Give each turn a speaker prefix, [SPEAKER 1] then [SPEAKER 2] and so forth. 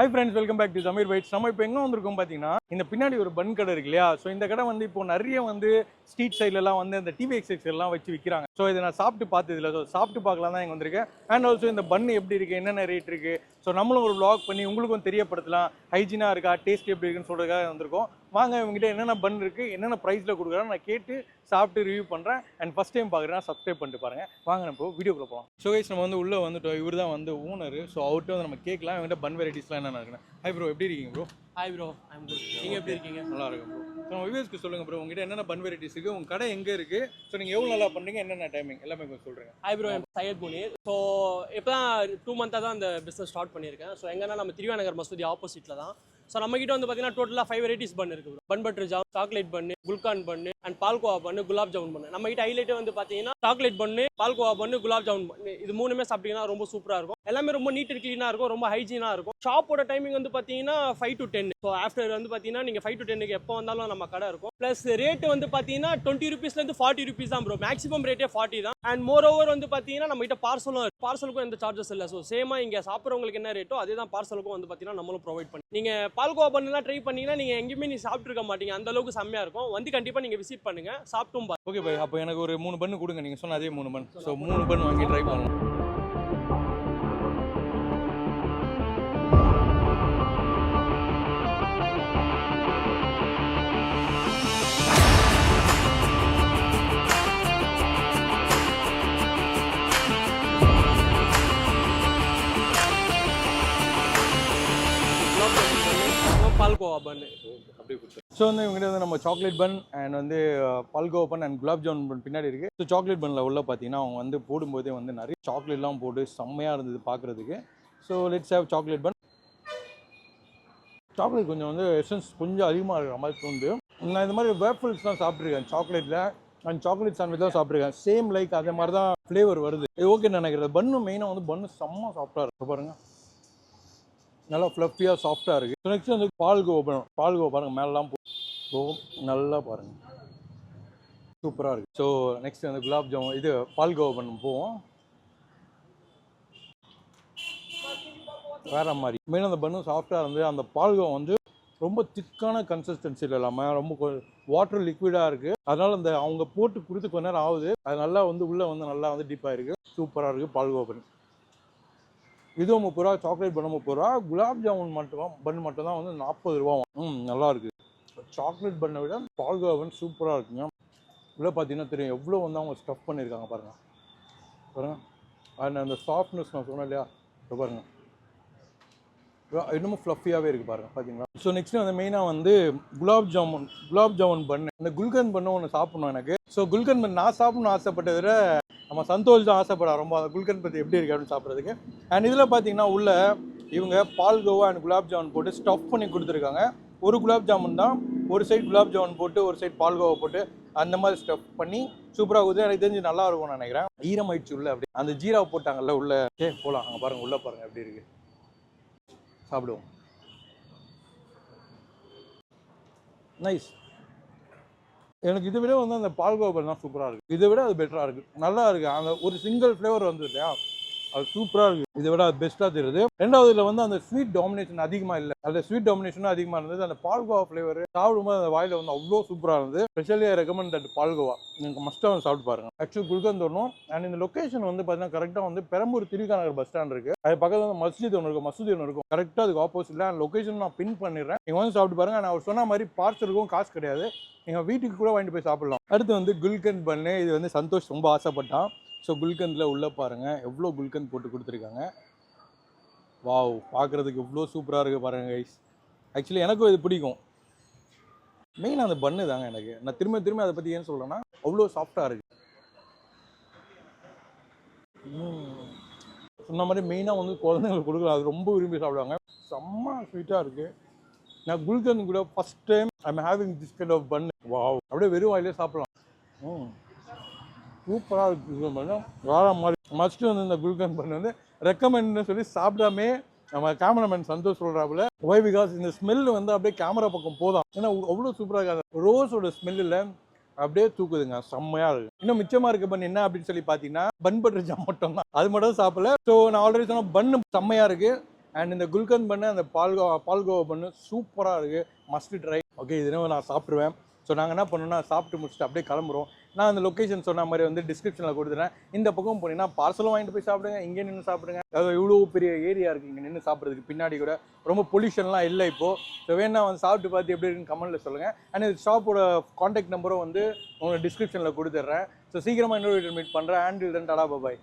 [SPEAKER 1] Hi friends welcome back to Sameer bites நம்ம இப்போ எங்கே வந்திருக்கோம் பார்த்தீங்கன்னா இந்த பின்னாடி ஒரு பன் கடை இருக்கு இல்லையா? ஸோ இந்த கடை வந்து இப்போ நிறைய வந்து ஸ்ட்ரீட் சைட்லலாம் வந்து அந்த டிவி எக்ஸெக்ஸ் எல்லாம் வச்சு விற்கிறாங்க ஸோ இதை நான் சாப்பிட்டு பார்த்ததில்ல. ஸோ சாப்பிட்டு பார்க்கலாம் தான் இங்கே வந்திருக்கேன். அண்ட் ஆல்சோ இந்த பன் எப்படி இருக்குது என்னென்ன ரேட் இருக்குது ஸோ நம்மளும் ஒரு vlog பண்ணி உங்களுக்கும் தெரியப்படுத்தலாம். ஹைஜீனாக இருக்கா? டேஸ்ட் எப்படி இருக்குன்னு சொல்கிறதுக்காக வந்திருக்கோம். வாங்க இவங்ககிட்ட என்னென்ன பன் இருக்குது என்னென்ன ப்ரைஸில் கொடுக்குறான்னு நான் கேட்டு சாப்பிட்டு ரிவ்யூ பண்ணுறேன் அண்ட் ஃபஸ்ட் டைம் பார்க்குறேன். சப்ஸ்கிரைப் பண்ணிட்டு பாருங்க. வாங்க நம்ம வீடியோக்குள்ள போகலாம் ஸோ கைஸ் நம்ம வந்து உள்ளே வந்துட்டோம். இவர் தான் வந்து ஓனர் ஸோ அவர்கிட்ட வந்து நம்ம கேட்கலாம். இவங்ககிட்ட பன் வெரைட்டிஸ்லாம் என்னென்ன இருக்குன்னு. ஹை ப்ரோ எப்படி இருக்கீங்க bro
[SPEAKER 2] hi bro I'm good நீங்கள் எப்படி இருக்கீங்க?
[SPEAKER 1] நல்லா இருக்கும் ப்ரோ ஸோ நம்ம சொல்லுங்கள் ப்ரோ உங்ககிட்ட என்னென்ன பன் வெரைட்டிஸ் இருக்குது உங்கள் கடை எங்கே இருக்குது ஸோ நீங்கள் எவ்வளோ நல்லா பண்ணுறீங்க என்னென்ன டைமிங் எல்லாமே கொஞ்சம் சொல்கிறேன்
[SPEAKER 2] ஹாய் ப்ரோ என் சையத் முனீர் ஸோ இப்போ தான் டூ மந்த்தாக தான் இந்த பிஸ்னஸ் ஸ்டார்ட் பண்ணியிருக்கேன். ஸோ எங்கன்னா நம்ம திருவாநகர் மசூதி ஆப்போசிட்டில் தான். ஸோ நம்மகிட்ட வந்து பார்த்தீங்கன்னா டோட்டலாக ஃபைவ் வெரைட்டிஸ் பன் இருக்குது பன் பட்டர் ஜாம் சாக்லேட் பண்ணு குல்கான் பண்ணு அண்ட் பால்கோவா பண்ணு குலாப் ஜாமுன் பண்ணு. நம்ம கிட்ட ஹைலைட்டே வந்து பார்த்தீங்கன்னா சாக்லேட் பண்ணு பால்கோவா பண்ணு குலாப் ஜாமுன் பண்ணு. இது மூணுமே சாப்பிட்டீங்கன்னா ரொம்ப சூப்பராக இருக்கும். எல்லாமே ரொம்ப நீட் அண்ட் க்ளீனாக இருக்கும் ரொம்ப ஹைஜீனாக இருக்கும். ஷாப்போட டைமிங் வந்து பார்த்தீங்கன்னா five to ten so after வந்து பார்த்தீங்கன்னா நீங்கள் ஃபைவ் டு டென்னுக்கு எப்போ வந்தாலும் நம்ம கடை இருக்கும். ப்ளஸ் ரேட் வந்து பார்த்தீங்கன்னா டுவெண்ட்டி ருபீஸ்லேருந்து ஃபார்ட்டி ருபீஸ் தான் ப்ரோ மேக்ஸிமம் ரேட்டே ஃபார்ட்டி தான். அண்ட் மோர் ஓவர் வந்து பார்த்தீங்கன்னா நம்ம கிட்ட பார்சலும் பார்சலுக்கும் எந்த சார்ஜஸ் இல்லை. ஸோ சேமாக இங்கே சாப்பிட்றவங்களுக்கு என்ன ரேட்டோ அதே தான் பார்சலுக்கும் வந்து பார்த்தீங்கன்னா நம்மளும் ப்ரொவைட் பண்ணி நீங்கள் பால்கோவா பண்ணலாம் ட்ரை பண்ணீங்கன்னா நீங்கள் எங்கேயுமே நீ சாப்பிட்ருக்க மாட்டீங்க. அந்த அளவுக்கு செம்மையாக இருக்கும். வந்து கண்டிப்பாக நீங்கள் விசிட் பண்ணுங்க. சாப்பிட்டும்
[SPEAKER 1] ஓகே பை அப்போ எனக்கு ஒரு மூணு பண்ணு கொடுங்க. நீங்கள் சொன்ன அதே மூணு பன் ஸோ மூணு பன் வாங்கி ட்ரை பண்ணலாம்
[SPEAKER 2] பால்கோவா பன்
[SPEAKER 1] அப்படியே ஸோ வந்து இவங்ககிட்ட வந்து நம்ம சாக்லேட் பன் அண்ட் வந்து uh, palkova bun and gulab jamun bun பின்னாடி இருக்குது ஸோ சாக்லேட் பன்னில் உள்ள பார்த்தீங்கன்னா அவங்க வந்து போடும்போதே வந்து நிறைய சாக்லேட்லாம் போட்டு செம்மையாக இருந்தது பார்க்குறதுக்கு so let's have chocolate bun chocolate கொஞ்சம் வந்து எசன்ஸ் கொஞ்சம் அதிகமாக இருக்கிற மாதிரி தோணுது. நான் இந்த மாதிரி வேஃபிள்ஸ்லாம் சாப்பிட்ருக்கேன் சாக்லேட்டில் அண்ட் சாக்லேட் சாண்ட்விச் தான் சாப்பிட்ருக்கேன் சேம் லைக் அதே மாதிரி தான் ஃப்ளேவர் வருது. ஓகே நினைக்கிறது பன்னு மெயினாக வந்து பன்னு செம்ம சாஃப்டாக இருக்கு. பாருங்க. நல்லா ஃப்ளஃபியாக சாஃப்டாக இருக்குது நெக்ஸ்ட் வந்து பால் கோவா பண்ணும் பால் கோவா பாருங்கள் போ நல்லா பாருங்கள் சூப்பராக இருக்குது ஸோ நெக்ஸ்ட் வந்து குலாப் ஜாமுன். இது பால் கோவா போவோம். வேற மாதிரி. மெயின் அந்த பண்ணும் சாஃப்டாக இருந்து அந்த பால்கோவா வந்து ரொம்ப திக்கான கன்சிஸ்டன்சியில் இல்லாமல் ரொம்ப வாட்டர் லிக்விடாக இருக்குது அதனால அந்த அவங்க போட்டு கொடுத்து கொஞ்ச நேரம் ஆகுது. அது நல்லா வந்து உள்ளே வந்து நல்லா வந்து டீப்பாக இருக்குது சூப்பராக இருக்குது பால்கோவா பண்ணு இதுவும் முப்பது ரூபா சாக்லேட் பண்ண முப்பது ரூபா குலாப் ஜாமுன் மட்டும் பன் மட்டும்தான் வந்து நாற்பது ரூபா ம் நல்லா இருக்குது சாக்லேட் பண்ணை விட பால்கோவன் சூப்பராக இருக்குங்க. உள்ளே பார்த்தீங்கன்னா தெரியும் எவ்வளோ வந்து அவங்க ஸ்டஃப் பண்ணியிருக்காங்க பாருங்கள் பாருங்கள் அண்ட் அந்த சாஃப்ட்னஸ் நான் சொன்னேன் இல்லையா? பாருங்கள் இன்னமும் ஃப்ளஃபியாகவே இருக்குது பாருங்கள் பார்த்தீங்களா ஸோ நெக்ஸ்ட் வந்து மெயினாக வந்து குலாப் ஜாமுன் குலாப் ஜாமுன் பண்ணு இந்த குல்கன் பண்ணு ஒன்று சாப்பிட்ணும் எனக்கு. ஸோ குல்கன் பண்ணு நான் சாப்பிட்ணும்னு ஆசைப்பட்டதை விட நம்ம சந்தோஷ் தான் ஆசைப்படா ரொம்ப அந்த குல்கன் பற்றி எப்படி இருக்கு அப்படின்னு சாப்பிட்றதுக்கு. அண்ட் இதில் பார்த்தீங்கன்னா உள்ள இவங்க பால் கோவா அண்ட் குலாப் ஜாமுன் போட்டு ஸ்டஃப் பண்ணி கொடுத்துருக்காங்க. ஒரு குலாப் ஜாமுன் தான் ஒரு சைடு குலாப் ஜாமுன் போட்டு ஒரு சைடு பால்கோவா போட்டு அந்த மாதிரி ஸ்டஃப் பண்ணி சூப்பராக கொடுத்து எனக்கு தெரிஞ்சு நல்லா இருக்கும்னு நினைக்கிறேன். ஈரமாயிடுச்சு உள்ள அப்படி அந்த ஜீரா போட்டாங்கல்ல உள்ள. சே போகலாம் அங்கே பாருங்கள் உள்ளே பாருங்கள் எப்படி இருக்கு. சாப்பிடுவோம். நைஸ் எனக்கு இதை விட வந்து அந்த பால்கோவா தான் சூப்பராக இருக்குது இதை விட அது பெட்டராக இருக்குது நல்லா இருக்குது அந்த ஒரு சிங்கிள் ஃப்ளேவர் வந்து இல்லையா? அது சூப்பராக இருக்குது இதை விட அது பெஸ்ட்டாக தெரியுது. ரெண்டாவது இதில் வந்து அந்த ஸ்வீட் டாமினேஷன் அதிகமாக இல்லை. அந்த ஸ்வீட் டாமினேஷனும் அதிகமாக இருந்தது. அந்த பால்கோவா ஃப்ளேவர் சாப்பிடும்போது அந்த வாயில் வந்து அவ்வளோ சூப்பராக இருந்தது. Specially recommend that palkova. நீங்கள் மஸ்ட்டாக வந்து சாப்பிட்டு பாருங்க. ஆக்சுவலி குல்கந்த் வரணும் அண்ட் இந்த லொக்கேஷன் வந்து பார்த்தீங்கன்னா கரெக்டாக வந்து பெரம்பூர் திருக்காநகர் பஸ் ஸ்டாண்ட் இருக்குது அது பக்கத்தில் வந்து மஸ்ஜித் ஒன்று இருக்கும் மசூதி ஒன்று இருக்கும். கரெக்டாக அதுக்கு ஆப்போசிட்டில் அந்த லொக்கேஷன் நான் பின் பண்ணிடுறேன். நீங்கள் வந்து சாப்பிட்டு பாருங்க. நான் அவர் சொன்ன மாதிரி பார்சலுக்கும் காசு கிடையாது. நீங்கள் வீட்டுக்கு கூட வாங்கிட்டு போய் சாப்பிடலாம். அடுத்து வந்து குல்கந்த் பண்ணு இது வந்து சந்தோஷ் ரொம்ப ஆசைப்பட்டான். ஸோ குல்கந்தில் உள்ளே பாருங்கள் எவ்வளோ குல்கந்த் போட்டு கொடுத்துருக்காங்க. வாவ் பார்க்குறதுக்கு எவ்வளோ சூப்பராக இருக்குது பாருங்கள் கைஸ் ஆக்சுவலி எனக்கும் இது பிடிக்கும். மெயின் அந்த பண்ணு தாங்க எனக்கு. நான் திரும்ப திரும்ப அதை பற்றி ஏன் சொல்கிறேன்னா அவ்வளோ சாஃப்டாக இருக்குது ம். சொன்ன மாதிரி மெயினாக வந்து குழந்தைங்களுக்கு கொடுக்கலாம் அது ரொம்ப விரும்பி சாப்பிடுவாங்க. செம்ம ஸ்வீட்டாக இருக்குது நான் குல்கந்த் கூட first time I having this kind of bun wow அப்படியே வெறும் வாயிலே சாப்பிடலாம். ம். சூப்பராக இருக்குது பண்ணு மாதிரி மஸ்ட்டு வந்து இந்த குல்கன் பண்ணு வந்து ரெக்கமெண்ட்னு சொல்லி சாப்பிடாமே நம்ம கேமராமேன் சந்தோஷ் சொல்கிறாப்புல ஒய் பிகாஸ் இந்த ஸ்மெல் வந்து அப்படியே கேமரா பக்கம் போதும். ஏன்னா அவ்வளோ சூப்பராக இருக்காது. ரோஸோட ஸ்மெல்லில் அப்படியே தூக்குதுங்க. செம்மையாக இருக்கு. இன்னும் மிச்சமாக இருக்க பன் என்ன அப்படின்னு சொல்லி பார்த்தீங்கன்னா பன் பட்டர் ஜாம் மட்டும் தான் அது மட்டும் சாப்பிடல. ஸோ நான் ஆல்ரெடி சொன்ன பன்னு செம்மையாக இருக்குது அண்ட் இந்த குல்கன் பண்ணு அந்த பால்கோவா பால்கோவா பண்ணு சூப்பராக இருக்குது மஸ்ட் ட்ரை ஓகே இது நான் சாப்பிட்ருவேன் ஸோ நாங்கள் என்ன பண்ணோம்னா சாப்பிட்டு முடிச்சுட்டு அப்படியே கிளம்புறோம். நான் அந்த லொக்கேஷன் சொன்ன மாதிரி வந்து டிஸ்கிரிப்ஷனில் கொடுத்துறேன். இந்த பக்கம் போனீங்கன்னா பார்சலும் வாங்கிட்டு போய் சாப்பிடுங்க. இங்கே நின்று சாப்பிடுங்க. அது இவ்வளோ பெரிய ஏரியா இருக்குது இங்கே நின்று சாப்பிட்றதுக்கு பின்னாடி கூட. ரொம்ப பொல்யூஷன்லாம் இல்லை இப்போது ஸோ வேணா வந்து சாப்பிட்டு பார்த்து எப்படி இருக்குன்னு கமெண்ட்டில் சொல்லுங்கள் அண்ட் இந்த ஷாப்போட காண்டாக்ட் நம்பரும் வந்து உங்களுக்கு டிஸ்கிரிப்ஷனில் கொடுத்துட்றேன் ஸோ சீக்கிரமாக இன்னொரு மீட் பண்ணுறேன் அண்ட் டாடா பாபாய்